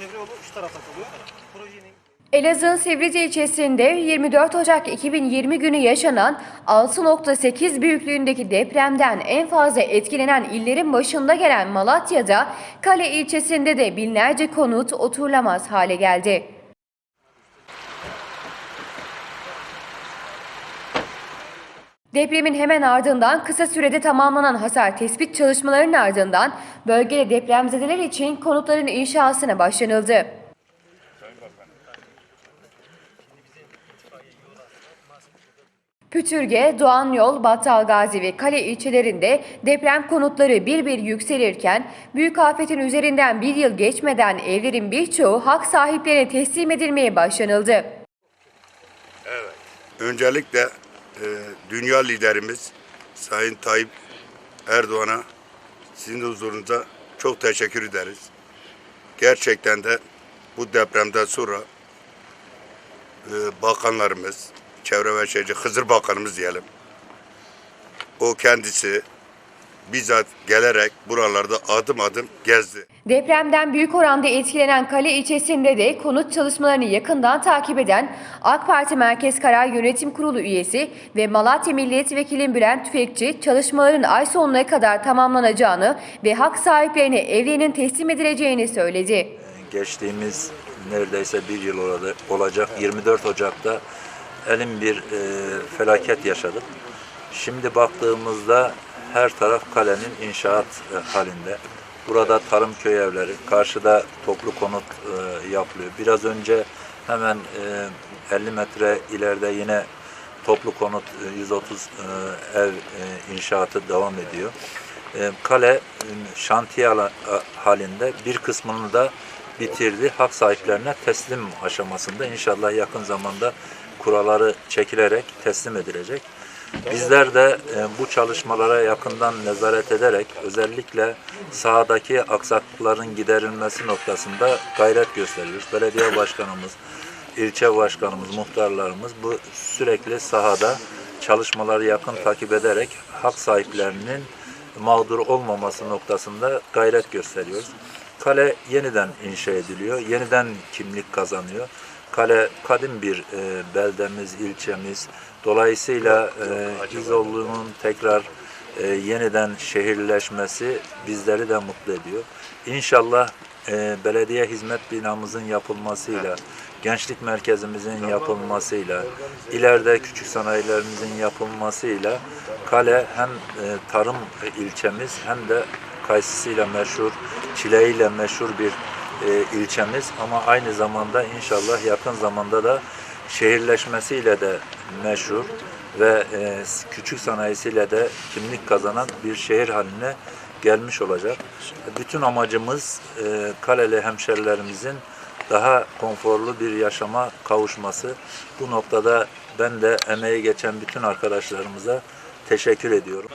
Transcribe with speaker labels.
Speaker 1: çevre yolu şu tarafa kalıyor. Projenin
Speaker 2: Elazığ Sivrice ilçesinde 24 Ocak 2020 günü yaşanan 6.8 büyüklüğündeki depremden en fazla etkilenen illerin başında gelen Malatya'da Kale ilçesinde de binlerce konut oturulamaz hale geldi. Depremin hemen ardından kısa sürede tamamlanan hasar tespit çalışmalarının ardından bölgede depremzedeler için konutların inşasına başlanıldı. Pütürge, Doğan Yol, Battal Gazi ve Kale ilçelerinde deprem konutları bir bir yükselirken büyük afetin üzerinden bir yıl geçmeden evlerin birçoğu hak sahiplerine teslim edilmeye başlanıldı.
Speaker 3: Öncelikle e, dünya liderimiz Sayın Tayyip Erdoğan'a sizin huzurunuzda çok teşekkür ederiz. Gerçekten de bu depremden sonra e, bakanlarımız, Çevre ve Şehircilik Hızır Bakanımız diyelim. O kendisi bizzat gelerek buralarda adım adım gezdi.
Speaker 2: Depremden büyük oranda etkilenen Kale ilçesinde de konut çalışmalarını yakından takip eden AK Parti Merkez Karar Yönetim Kurulu üyesi ve Malatya Milletvekili Bülent Tüfekçi çalışmaların ay sonuna kadar tamamlanacağını ve hak sahiplerine evlerinin teslim edileceğini söyledi.
Speaker 4: geçtiğimiz neredeyse bir yıl orada olacak 24 Ocak'ta elin bir e, felaket yaşadık. Şimdi baktığımızda her taraf kalenin inşaat e, halinde. Burada tarım köy evleri, karşıda toplu konut e, yapılıyor. Biraz önce hemen e, 50 metre ileride yine toplu konut e, 130 e, ev e, inşaatı devam ediyor. E, Kale e, şantiye halinde bir kısmını da bitirdi. Hak sahiplerine teslim aşamasında inşallah yakın zamanda kuralları çekilerek teslim edilecek. Bizler de e, bu çalışmalara yakından nezaret ederek özellikle sahadaki aksaklıkların giderilmesi noktasında gayret gösteriyoruz. Belediye başkanımız, ilçe başkanımız, muhtarlarımız bu sürekli sahada çalışmaları yakın takip ederek hak sahiplerinin mağdur olmaması noktasında gayret gösteriyoruz. Kale yeniden inşa ediliyor, yeniden kimlik kazanıyor. Kale kadim bir e, beldemiz, ilçemiz. Dolayısıyla e, İzoğlu'nun tekrar e, yeniden şehirleşmesi bizleri de mutlu ediyor. İnşallah e, belediye hizmet binamızın yapılmasıyla, gençlik merkezimizin yapılmasıyla, ileride küçük sanayilerimizin yapılmasıyla kale hem e, tarım ilçemiz hem de kayısıyla meşhur, çileğiyle meşhur bir e, ilçemiz ama aynı zamanda inşallah yakın zamanda da şehirleşmesiyle de meşhur ve e, küçük sanayisiyle de kimlik kazanan bir şehir haline gelmiş olacak. Bütün amacımız e, Kaleli hemşerilerimizin daha konforlu bir yaşama kavuşması. Bu noktada ben de emeği geçen bütün arkadaşlarımıza teşekkür ediyorum.